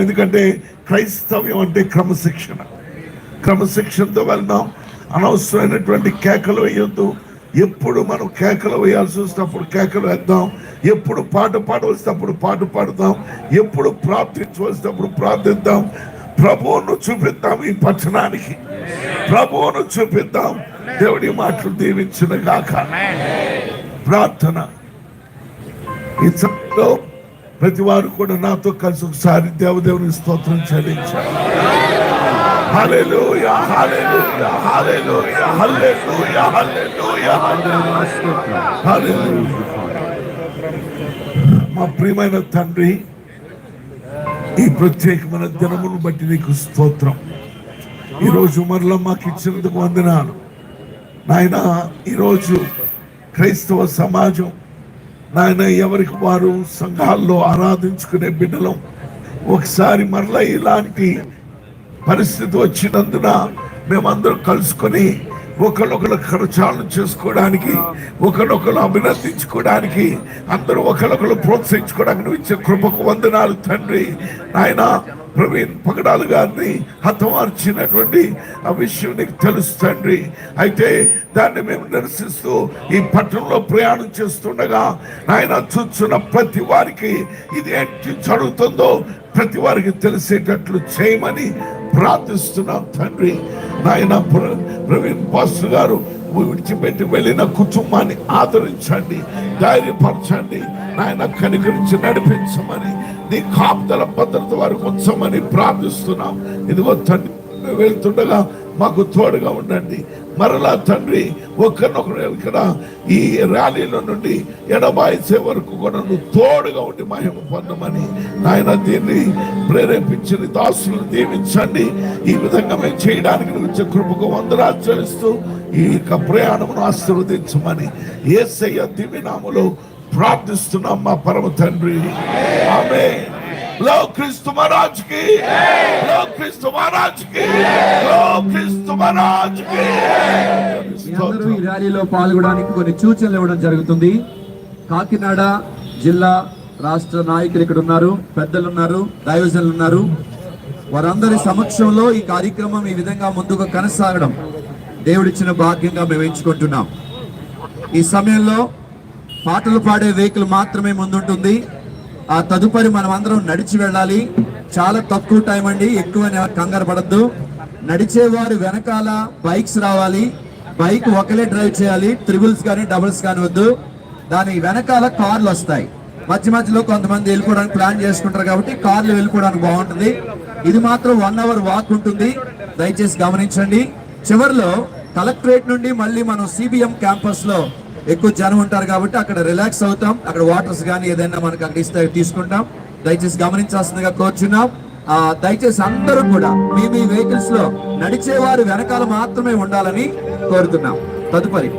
ఎందుకంటే క్రైస్తవ్యం అంటే క్రమశిక్షణ. క్రమశిక్షణతో వెళ్దాం. అనవసరమైనటువంటి కేకలు వేయొద్దు. ఎప్పుడు మనం కేకలు వేయాల్సి వచ్చినప్పుడు కేకలు వేద్దాం. ఎప్పుడు పాట పాడవలసినప్పుడు పాట పాడదాం. ఎప్పుడు ప్రార్థించవలసినప్పుడు ప్రార్థిద్దాం. ప్రభువును చూపిద్దాం ఈ పట్టణానికి. ప్రభువును చూపిద్దాం. దేవుడి మాటలు దీవించిన గాక. ప్రార్థన. ఈ సమయంలో ప్రతి వారు కూడా నాతో కలిసి ఒకసారి దేవదేవుని స్తోత్రం చెల్లించారు మా ప్రియమైన తండ్రి ఈ ప్రత్యేకమైన దినమును బట్టి నీకు స్తోత్రం. ఈరోజు మరలా మాకు ఇచ్చినందుకు వందనాలు. నాయన ఈరోజు క్రైస్తవ సమాజం నాయన ఎవరికి వారు సంఘాల్లో ఆరాధించుకునే బిడ్డలం ఒకసారి మరలా ఇలాంటి పరిస్థితి వచ్చినందున మేమందరం కలుసుకొని ఒకరొకరు ఖర్చాలను చేసుకోవడానికి ఒకరొకరు అభినందించుకోవడానికి అందరూ ఒకరొకరు ప్రోత్సహించుకోవడానికి నువ్వు ఇచ్చే కృపకు వందనాలు తండ్రి. నాయన ప్రవీణ్ పగడాలు గారిని హతమార్చినటువంటి ఆ విషయం నీకు తెలుసు తండ్రి. అయితే దాన్ని మేము నిరసిస్తూ ఈ పట్టణంలో ప్రయాణం చేస్తుండగా ఆయన చూస్తున్న ప్రతి వారికి ఇది ఏంటి జరుగుతుందో ప్రతి వారికి తెలిసేటట్లు చేయమని ప్రార్థిస్తున్నాం తండ్రి. నాయన ప్ర- ప్రవీణ్ పాస్టర్ గారు విడిచిపెట్టి వెళ్ళిన కుటుంబాన్ని ఆదరించండి ధైర్యపరచండి. నాయన కనికరించి నడిపించమని నీ కాపుదల భద్రత వారికి ఉంచమని ప్రార్థిస్తున్నాం. ఇదిగో తండ్రి వెళ్తుండగా మాకు తోడుగా ఉండండి. మరలా తండ్రి ఒకరినొకరు ఇక్కడ ఈ ర్యాలీలో నుండి ఎడబాయిసే వరకు కూడా నువ్వు తోడుగా ఉండి మహిమ పొందమని నాయన దీన్ని ప్రేరేపించిన దాసులను దీవించండి. ఈ విధంగా మేము చేయడానికి నువ్వు కృపకు వందనాలు చెల్లిస్తూ ఈ యొక్క ప్రయాణమును ఆశీర్వదించమని ఏసయ్య దివ్యనాములు ప్రార్థిస్తున్నాం మా పరమ తండ్రి. ఆమె లో క్రీస్తు మహారాజ్కి లో క్రీస్తు మహారాజ్కి లో క్రీస్తు మహారాజ్కి అందరూ ఈ ర్యాలీలో పాల్గొనడానికి కొన్ని సూచనలు ఇవ్వడం జరుగుతుంది. కాకినాడ జిల్లా రాష్ట్ర నాయకులు ఇక్కడ ఉన్నారు పెద్దలు ఉన్నారు దైవజనులు ఉన్నారు. వారందరి సమక్షంలో ఈ కార్యక్రమం ఈ విధంగా ముందుకు కొనసాగడం దేవుడిచ్చిన భాగ్యంగా మేము ఎంచుకుంటున్నాం. ఈ సమయంలో పాటలు పాడే వెహికల్ మాత్రమే ముందుంటుంది. ఆ తదుపరి మనం అందరం నడిచి వెళ్ళాలి. చాలా తక్కువ టైం అండి ఎక్కువ కంగారు పడద్దు. నడిచేవారు వెనకాల బైక్స్ రావాలి. బైక్ ఒకలే డ్రైవ్ చేయాలి. త్రిబుల్స్ కానీ డబుల్స్ కానీ వద్దు. దాని వెనకాల కార్లు వస్తాయి. మధ్య మధ్యలో కొంతమంది వెళ్ళిపోవడానికి ప్లాన్ చేసుకుంటారు కాబట్టి కార్లు వెళ్ళిపోవడానికి బాగుంటుంది. ఇది మాత్రం వన్ అవర్ వాక్ ఉంటుంది. దయచేసి గమనించండి. చివరిలో కలెక్టరేట్ నుండి మళ్ళీ మనం సిబిఎం క్యాంపస్లో ఎక్కువ జనం ఉంటారు కాబట్టి అక్కడ రిలాక్స్ అవుతాం. అక్కడ వాటర్స్ కానీ ఏదైనా మనకు అక్కడ ఇస్తే తీసుకుంటాం. దయచేసి గమనించాల్సిందిగా కోరుచున్నాం. ఆ దయచేసి అందరూ కూడా మీ మీ వెహికల్స్లో నడిచేవారు వెనకాల మాత్రమే ఉండాలని కోరుతున్నాం. తదుపరి.